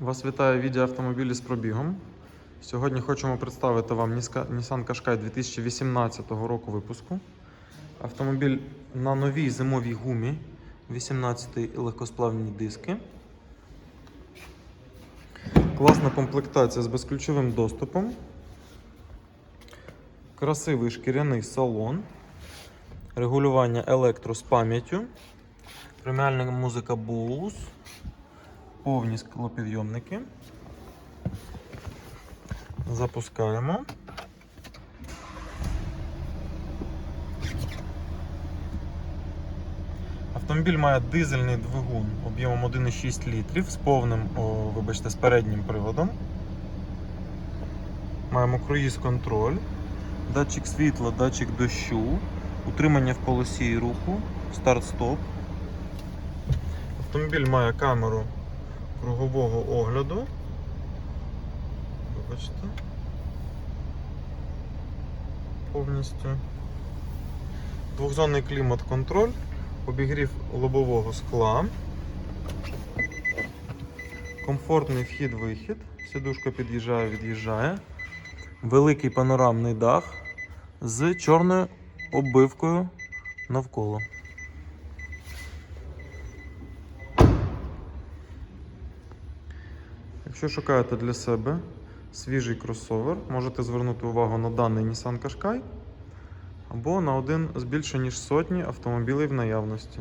Вас вітає відео автомобілі з пробігом. Сьогодні хочемо представити вам Nissan Qashqai 2018 року випуску. Автомобіль на новій зимовій гумі, 18-й легкосплавні диски. Класна комплектація з безключовим доступом. Красивий шкіряний салон. Регулювання електро з пам'яттю. Преміальна музика Bose. Повні склопідйомники. Запускаємо. Автомобіль має дизельний двигун об'ємом 1,6 літрів з повним, о, вибачте, з переднім приводом. Маємо круїз контроль, датчик світла, датчик дощу, утримання в полосі руху, старт-стоп. Автомобіль має камеру кругового огляду. Вибачте. Повністю. Двохзонний клімат-контроль, обігрів лобового скла. Комфортний вхід-вихід. Сідушка під'їжджає, від'їжджає. Великий панорамний дах з чорною оббивкою навколо. Якщо шукаєте для себе свіжий кросовер, можете звернути увагу на даний Nissan Qashqai або на один з більше ніж сотні автомобілів в наявності.